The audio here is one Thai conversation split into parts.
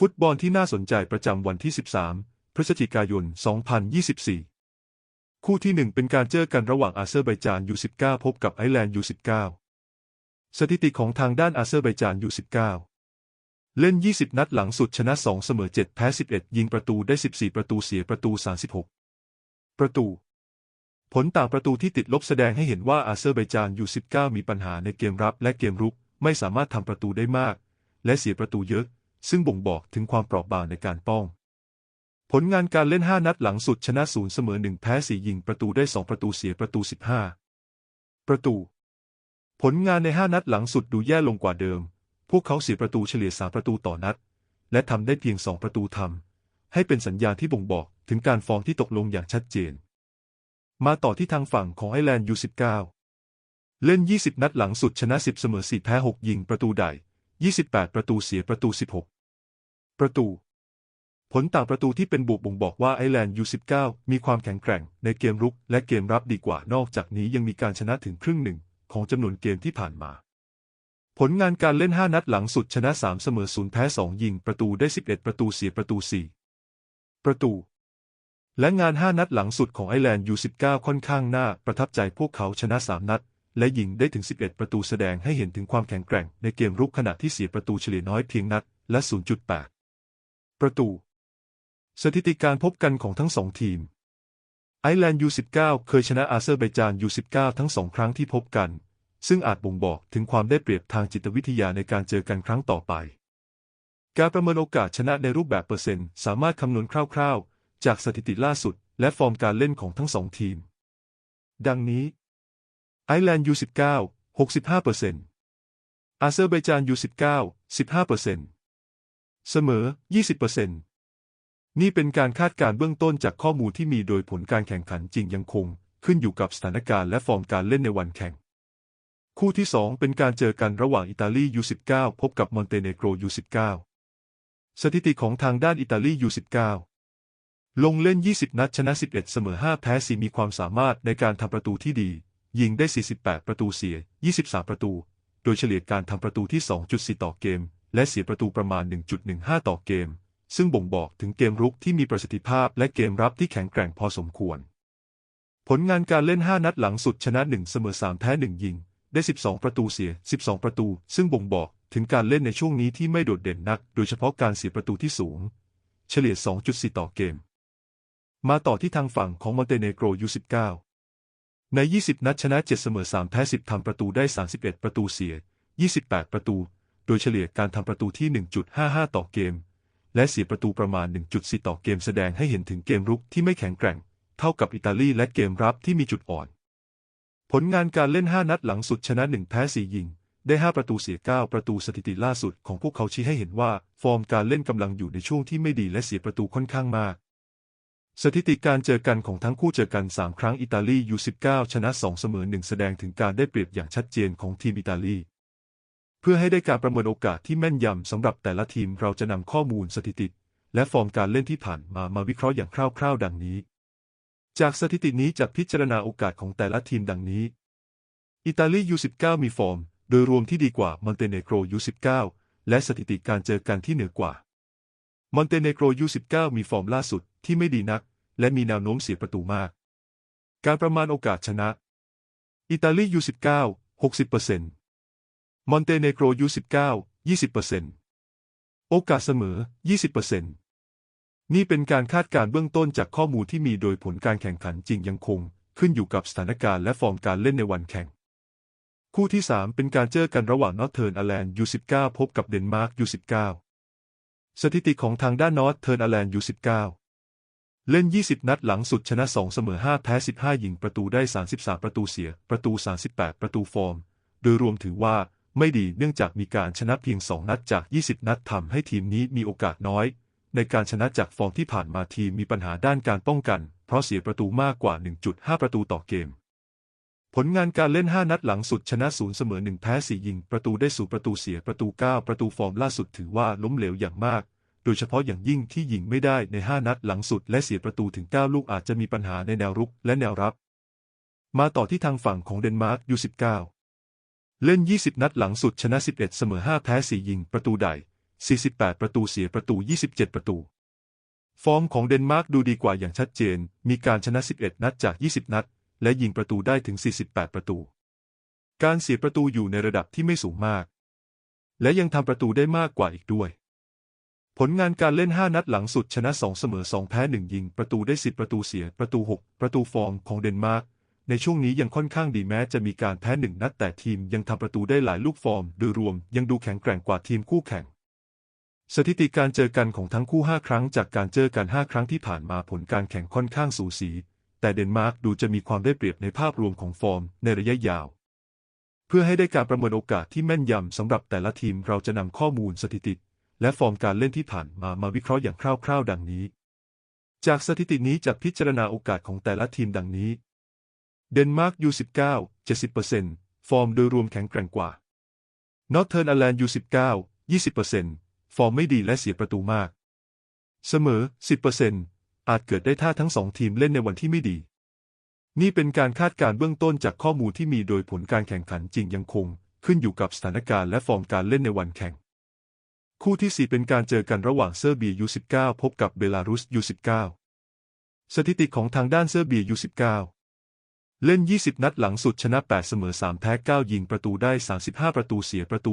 ฟุตบอลที่น่าสนใจประจำวันที่ 13 พฤศจิกายน 2024 คู่ที่ 1 เป็นการเจอกันระหว่างอาเซอร์ไบจาน U19 พบกับไอร์แลนด์ U19 สถิติของทางด้านอาเซอร์ไบจาน U19 เล่น 20 นัดหลังสุดชนะ 2 เสมอ 7 แพ้ 11 ยิงประตูได้ 14 ประตูเสียประตู 36 ประตู ผลต่างประตูที่ติดลบแสดงให้เห็นว่าอาเซอร์ไบจาน U19 มีปัญหาในเกมรับและเกมรุก ไม่สามารถทำประตูได้มาก และเสียประตูเยอะ ซึ่งบ่งบอกถึงความเปราะบางในการป้อง ผลงานการเล่น 5 นัดหลังสุดชนะ0เสมอ1แพ้4ยิงประตูได้ 2 ประตูเสียประตู 15 ประตู ผลงานใน 5 นัดหลังสุดดูแย่ลงกว่าเดิม พวกเขาเสียประตูเฉลี่ย 3 ประตูต่อนัด และทำได้เพียง 2 ประตูทำให้เป็นสัญญาณที่บ่งบอกถึงการฟอร์มที่ตกลงอย่างชัดเจน มาต่อที่ทางฝั่งของไอร์แลนด์ U19 เล่น 20 นัดหลังสุดชนะ 10 เสมอ4แพ้ 6 ยิงประตูได้ 28 ประตูเสียประตู 16 ประตู ผลต่างประตูที่เป็นบวกบ่งบอกว่าไอร์แลนด์ U19 มีความแข็งแกร่งในเกมรุกและเกมรับดีกว่านอกจากนี้ยังมีการชนะถึงครึ่งหนึ่งของจำนวนเกมที่ผ่านมา ผลงานการเล่น 5 นัดหลังสุดชนะ 3 เสมอ 0 แพ้ 2 ยิงประตูได้ 11 ประตูเสียประตู 4 ประตู และงาน 5 นัดหลังสุดของไอร์แลนด์ U19 ค่อนข้างน่าประทับใจพวกเขาชนะ 3 นัดและยิงได้ถึง 11 ประตูแสดงให้เห็นถึงความแข็งแกร่งในเกมรุกขณะที่เสียประตูเฉลี่ยน้อยเพียงนัดและ 0.8 ประตู สถิติการพบกันของทั้งสองทีม ไอร์แลนด์ U19 เคยชนะอาเซอร์ไบจาน U19 ทั้งสองครั้งที่พบกัน ซึ่งอาจบ่งบอกถึงความได้เปรียบทางจิตวิทยาในการเจอกันครั้งต่อไป การประเมินโอกาสชนะในรูปแบบเปอร์เซ็นต์ สามารถคำนวณคร่าวๆ จากสถิติล่าสุด และฟอร์มการเล่นของทั้งสองทีม ดังนี้ไอร์แลนด์ U19 65%อาเซอร์ไบจาน U19 15% เสมอ 20%นี่เป็นการคาดการณ์เบื้องต้นจากข้อมูลที่มีโดยผลการแข่งขันจริงยังคง ขึ้นอยู่กับสถานการณ์และฟอร์มการเล่นในวันแข่ง คู่ที่ 2 เป็นการเจอกันระหว่างอิตาลี U19 พบกับมอนเตเนโกร U19 สถิติของทางด้านอิตาลี U19 ลงเล่น 20 นัดชนะ 11 เสมอ 5 แพ้ 4 มีความสามารถในการทำประตูที่ดี ยิงได้ 48 ประตูเสีย 23 ประตู โดยเฉลี่ยการทำประตูที่ 2.4 ต่อเกม และเสียประตูประมาณ 1.15 ต่อเกม ซึ่งบ่งบอกถึงเกมรุกที่มีประสิทธิภาพและเกมรับที่แข็งแกร่งพอสมควร ผลงานการเล่น 5 นัดหลังสุดชนะ 1 เสมอ 3 แพ้ 1 ยิง ได้ 12 ประตูเสีย 12 ประตู ซึ่งบ่งบอกถึงการเล่นในช่วงนี้ที่ไม่โดดเด่นนัก โดยเฉพาะการเสียประตูที่สูง เฉลี่ย 2.4 ต่อเกม มาต่อที่ทางฝั่งของมอนเตเนโกร U19 ใน 20 นัดชนะ 7 เสมอ 3 แพ้ 10 ทำประตูได้ 31 ประตูเสีย 28 ประตู โดยเฉลี่ยการทำประตูที่ 1.55 ต่อเกม และเสียประตูประมาณ 1.4 ต่อเกมแสดงให้เห็นถึงเกมรุกที่ไม่แข็งแกร่ง เท่ากับอิตาลีและเกมรับที่มีจุดอ่อน ผลงานการเล่น 5 นัดหลังสุดชนะ 1 แพ้ 4 ยิง ได้ 5 ประตูเสีย 9 ประตูสถิติล่าสุดของพวกเขาชี้ให้เห็นว่า ฟอร์มการเล่นกำลังอยู่ในช่วงที่ไม่ดีและเสียประตูค่อนข้างมากสถิติการเจอกันของทั้งคู่เจอกัน 3 ครั้งอิตาลี U19 ชนะ 2 เสมอ 1 แสดงถึงการได้เปรียบอย่างชัดเจนของทีมอิตาลี เพื่อให้ได้การประเมินโอกาสที่แม่นยำสำหรับแต่ละทีมเราจะนำข้อมูลสถิติ และฟอร์มการเล่นที่ผ่านมามาวิเคราะห์อย่างคร่าวๆ ดังนี้ จากสถิตินี้จะพิจารณาโอกาสของแต่ละทีมดังนี้ อิตาลี U19 มีฟอร์ม โดยรวมที่ดีกว่ามอนเตเนโกร U19 และสถิติการเจอกันที่เหนือกว่า มอนเตเนโกร U19 มีฟอร์มล่าสุดที่ไม่ดีนัก และมีแนวโน้มเสียประตูมาก การประมาณโอกาสชนะ อิตาลี U19 60% มอนเตเนโกร U19 20%โอกาสเสมอ 20%นี่เป็นการคาดการณ์เบื้องต้นจากข้อมูลที่มีโดยผลการแข่งขันจริงยังคง ขึ้นอยู่กับสถานการณ์และฟอร์มการเล่นในวันแข่ง คู่ที่ 3 เป็นการเจอกันระหว่างนอร์เทิร์นอแลนด์ U19 พบกับเดนมาร์ก U19 สถิติของทางด้านนอร์เทิร์นอแลนด์ U19 เล่น 20 นัดหลังสุดชนะ 2 เสมอ 5 แพ้ 15 ยิงประตูได้ 33 ประตูเสีย ประตู 38 ประตูฟอร์ม โดยรวมถือว่า ไม่ดีเนื่องจากมีการชนะเพียง 2 นัดจาก 20 นัดทำให้ทีมนี้มีโอกาสน้อย ในการชนะจากฟอร์มที่ผ่านมาทีมมีปัญหาด้านการป้องกัน เพราะเสียประตูมากกว่า 1.5 ประตูต่อเกม ผลงานการเล่น 5 นัดหลังสุดชนะ0เสมอ1แพ้4ยิง ประตูได้สูประตูเสียประตู 9 ประตูฟอร์มล่าสุดถือว่าล้มเหลวอย่างมากโดยเฉพาะอย่างยิ่งที่ยิงไม่ได้ใน 5 นัดหลังสุดและเสียประตูถึง 9 ลูกอาจจะมีปัญหาในแนวรุกและแนวรับ มาต่อที่ทางฝั่งของเดนมาร์ก U19 เล่น 20 นัดหลังสุดชนะ 11 เสมอ 5 แพ้ 4 ยิง ประตูได้ 48 ประตูเสียประตู 27 ประตู ฟอร์มของเดนมาร์กดูดีกว่าอย่างชัดเจน มีการชนะ 11 นัดจาก 20 นัด และยิงประตูได้ถึง 48 ประตู การเสียประตูอยู่ในระดับที่ไม่สูงมาก และยังทำประตูได้มากกว่าอีกด้วย ผลงานการเล่น 5 นัดหลังสุดชนะ 2 เสมอ 2 แพ้ 1 ยิง ประตูได้ 10 ประตูเสียประตู 6 ประตูฟอร์มของเดนมาร์ก ในช่วงนี้ยังค่อนข้างดีแม้จะมีการแพ้หนึ่งนัดแต่ทีมยังทำประตูได้หลายลูกฟอร์ม โดยรวมยังดูแข็งแกร่งกว่าทีมคู่แข่ง สถิติการเจอกันของทั้งคู่ 5 ครั้ง จากการเจอกัน 5 ครั้งที่ผ่านมาผลการแข่งค่อนข้างสูสี แต่เดนมาร์กดูจะมีความได้เปรียบในภาพรวมของฟอร์มในระยะยาว เพื่อให้ได้การประเมินโอกาสที่แม่นยำสำหรับแต่ละทีมเราจะนำข้อมูลสถิติ และฟอร์มการเล่นที่ผ่านมามาวิเคราะห์อย่างคร่าวๆ ดังนี้ จากสถิตินี้จะพิจารณาโอกาสของแต่ละทีมดังนี้ เดนมาร์ก U19 70%ฟอร์มโดยรวมแข็งแกร่งกว่านอร์เทิร์นอร์แลนด์ U19 20%ฟอร์มไม่ดีและเสียประตูมาก เสมอ 10%อาจเกิดได้ถ้าทั้งสองทีมเล่นในวันที่ไม่ดี นี่เป็นการคาดการณ์เบื้องต้นจากข้อมูลที่มีโดยผลการแข่งขันจริงยังคง ขึ้นอยู่กับสถานการณ์และฟอร์มการเล่นในวันแข่ง คู่ที่ 4 เป็นการเจอกันระหว่างเซอร์เบีย U19 พบกับเบลารุส U19 สถิติของทางด้านเซอร์เบีย U19 เล่น 20 นัดหลังสุดชนะ 8 เสมอ 3 แพ้ 9 ยิงประตูได้ 35 ประตูเสียประตู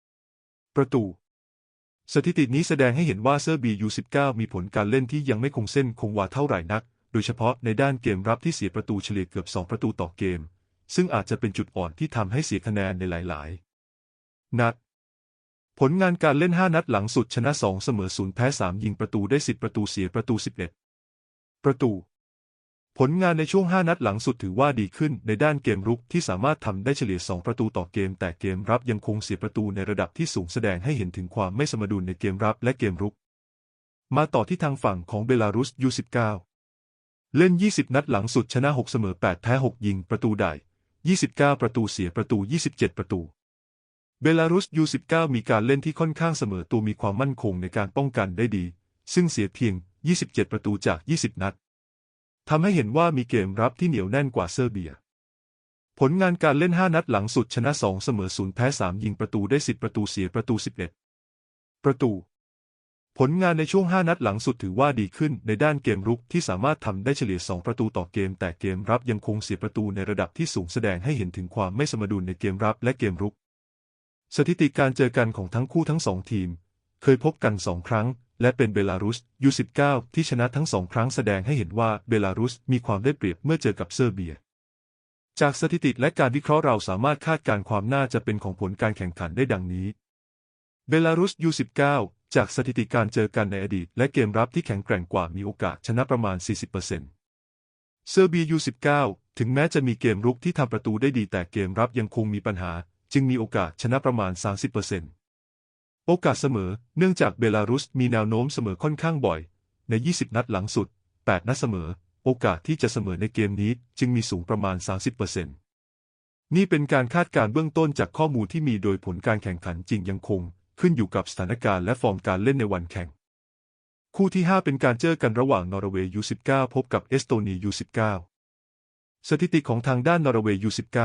36 ประตู สถิตินี้แสดงให้เห็นว่าเซอร์บีย U19 มีผลการเล่นที่ยังไม่คงเส้นคงวาเท่าไหร่นัก โดยเฉพาะในด้านเกมรับที่เสียประตูเฉลี่ยเกือบ 2 ประตูต่อเกม ซึ่งอาจจะเป็นจุดอ่อนที่ทำให้เสียคะแนนในหลาย ๆ นัด ผลงานการเล่น 5 นัดหลังสุดชนะ 2 เสมอ 0 แพ้ 3 ยิงประตูได้ 10 ประตูเสียประตู 11 ประตู ผลงานในช่วง 5 นัดหลังสุดถือว่าดีขึ้นในด้านเกมรุกที่สามารถทำได้เฉลี่ย 2 ประตูต่อเกม แต่เกมรับยังคงเสียประตูในระดับที่สูงแสดงให้เห็นถึงความไม่สมดุลในเกมรับและเกมรุก มาต่อที่ทางฝั่งของเบลารุส U19 เล่น 20 นัดหลังสุดชนะ 6 เสมอ 8 แพ้ 6 ยิงประตูได้ 29 ประตูเสียประตู 27 ประตู เบลารุส U19 มีการเล่นที่ค่อนข้างเสมอตัวมีความมั่นคงในการป้องกันได้ดี ซึ่งเสียเพียง 27 ประตูจาก 20 นัด ทำให้เห็นว่ามีเกมรับที่เหนียวแน่นกว่าเซอร์เบีย ผลงานการเล่น 5 นัดหลังสุดชนะ 2 เสมอ 0 แพ้ 3 ยิงประตูได้ 10 ประตูเสียประตู 11 ประตู ผลงานในช่วง 5 นัดหลังสุดถือว่าดีขึ้นในด้านเกมรุกที่สามารถทำได้เฉลี่ย 2 ประตูต่อเกม แต่เกมรับยังคงเสียประตูในระดับที่สูงแสดงให้เห็นถึงความไม่สมดุลในเกมรับและเกมรุก สถิติการเจอกันของทั้งคู่ทั้งสองทีม เคยพบกันสองครั้ง และเป็นเบลารุส U19 ที่ชนะทั้งสองครั้งแสดงให้เห็นว่าเบลารุสมีความได้เปรียบเมื่อเจอกับเซอร์เบีย จากสถิติและการวิเคราะห์เราสามารถคาดการณ์ความน่าจะเป็นของผลการแข่งขันได้ดังนี้ เบลารุส U19 จากสถิติการเจอกันในอดีต และเกมรับที่แข็งแกร่งกว่ามีโอกาสชนะประมาณ 40%เซอร์เบีย U19 ถึงแม้จะมีเกมรุกที่ทำประตูได้ดีแต่เกมรับยังคงมีปัญหา จึงมีโอกาสชนะประมาณ 30% โอกาสเสมอ เนื่องจากเบลารุสมีแนวโน้มเสมอค่อนข้างบ่อย ใน 20 นัดหลังสุด 8 นัดเสมอ โอกาสที่จะเสมอในเกมนี้จึงมีสูงประมาณ 30%นี่เป็นการคาดการณ์เบื้องต้นจากข้อมูลที่มีโดยผลการแข่งขันจริงยังคง ขึ้นอยู่กับสถานการณ์และฟอร์มการเล่นในวันแข่ง คู่ที่ 5 เป็นการเจอกันระหว่างนอร์เวย์ U19 พบกับเอสโตเนีย U19 สถิติของทางด้านนอร์เวย์ U19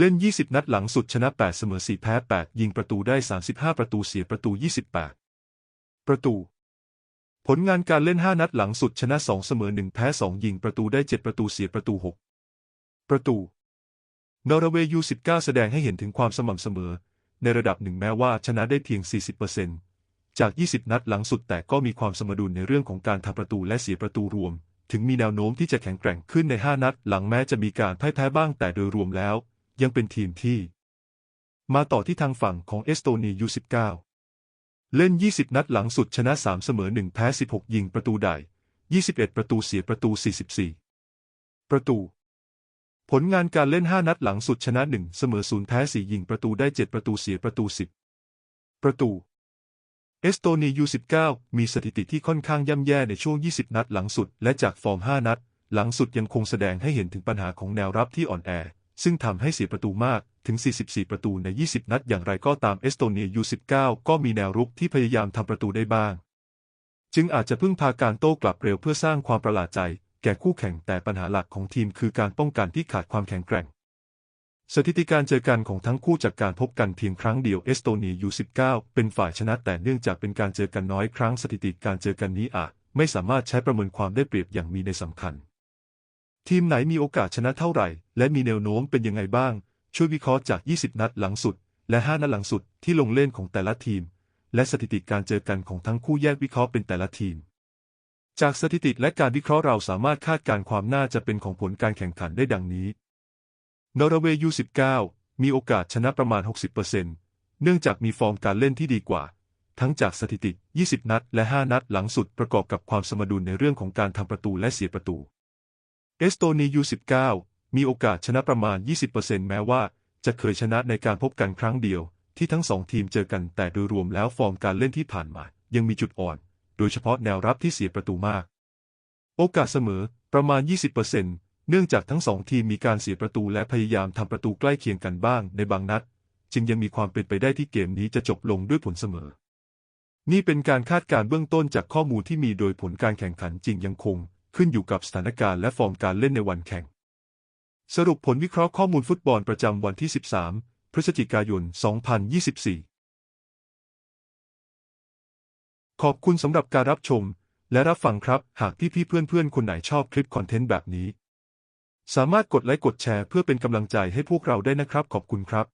เล่น 20 นัดหลังสุดชนะ 8 เสมอ 4 แพ้ 8 ยิงประตูได้ 35 ประตูเสียประตู 28 ประตู ผลงานการเล่น 5 นัดหลังสุดชนะ 2 เสมอ 1 แพ้ 2 ยิงประตูได้ 7 ประตูเสียประตู 6 ประตูนอร์เวย์ U19 แสดงให้เห็นถึงความสม่ำเสมอ ในระดับหนึ่งแม้ว่าชนะได้เพียง 40%จาก 20 นัดหลังสุดแต่ก็มีความสมดุลในเรื่องของการทำประตูและเสียประตูรวม ถึงมีแนวโน้มที่จะแข็งแกร่งขึ้นใน 5 นัด หลังแม้จะมีการพ่ายแพ้บ้างแต่โดยรวมแล้ว ยังเป็นทีมที่ มาต่อที่ทางฝั่งของเอสโตเนีย U19 เล่น 20 นัดหลังสุดชนะ 3 เสมอ 1 แพ้ 16 ยิงประตูได้ 21 ประตูเสียประตู 44 ประตู ผลงานการเล่น 5 นัดหลังสุดชนะ 1 เสมอ 0 แพ้ 4 ยิงประตูได้ 7 ประตูเสียประตู 10 ประตูเอสโตเนีย U19 มีสถิติที่ค่อนข้างย่ำแย่ในช่วง 20 นัดหลังสุด และจากฟอร์ม 5 นัด หลังสุดยังคงแสดงให้เห็นถึงปัญหาของแนวรับที่อ่อนแอ ซึ่งทำให้เสียประตูมากถึง 44 ประตูใน 20 นัด อย่างไรก็ตามเอสโตเนีย U19 ก็มีแนวรุกที่พยายามทำประตูได้บ้าง จึงอาจจะพึ่งพาการโต้กลับเร็วเพื่อสร้างความประหลาดใจ แก่คู่แข่งแต่ปัญหาหลักของทีมคือการป้องกันที่ขาดความแข็งแกร่ง สถิติการเจอกันของทั้งคู่จากการพบกันเพียงครั้งเดียวเอสโตเนียยู19 เป็นฝ่ายชนะแต่เนื่องจากเป็นการเจอกันน้อยครั้งสถิติการเจอกันนี้อาจไม่สามารถใช้ประเมินความได้เปรียบอย่างมีในสำคัญ ทีมไหนมีโอกาสชนะเท่าไหร่ และมีแนวโน้มเป็นยังไงบ้าง ช่วยวิเคราะห์จาก 20 นัดหลังสุด และ 5 นัดหลังสุดที่ลงเล่นของแต่ละทีม และสถิติการเจอกันของทั้งคู่แยกวิเคราะห์เป็นแต่ละทีม จากสถิติและการวิเคราะห์เราสามารถคาดการณ์ความน่าจะเป็นของผลการแข่งขันได้ดังนี้ นอร์เวย์ยู19มีโอกาสชนะประมาณ 60%เนื่องจากมีฟอร์มการเล่นที่ดีกว่า ทั้งจากสถิติ 20 นัด และ 5 นัดหลังสุดประกอบกับความสมดุลในเรื่องของการทำประตูและเสียประตู เอสโตเนียยู19มีโอกาสชนะประมาณ 20%แม้ว่าจะเคยชนะในการพบกันครั้งเดียว ที่ทั้งสองทีมเจอกันแต่โดยรวมแล้วฟอร์มการเล่นที่ผ่านมา ยังมีจุดอ่อน โดยเฉพาะแนวรับที่เสียประตูมาก โอกาสเสมอประมาณ 20%เนื่องจากทั้งสองทีมมีการเสียประตูและพยายามทำประตูใกล้เคียงกันบ้างในบางนัด จึงยังมีความเป็นไปได้ที่เกมนี้จะจบลงด้วยผลเสมอ นี่เป็นการคาดการณ์เบื้องต้นจากข้อมูลที่มีโดยผลการแข่งขันจริงยังคง ขึ้นอยู่กับสถานการณ์และฟอร์มการเล่นในวันแข่ง สรุปผลวิเคราะห์ข้อมูลฟุตบอลประจำวันที่ 13 พฤศจิกายน 2024 ขอบคุณสำหรับการรับชม และรับฟังครับ หากพี่ๆเพื่อนๆ คนไหนชอบคลิปคอนเทนต์แบบนี้ สามารถกดไลค์กดแชร์เพื่อเป็นกำลังใจให้พวกเราได้นะครับ ขอบคุณครับ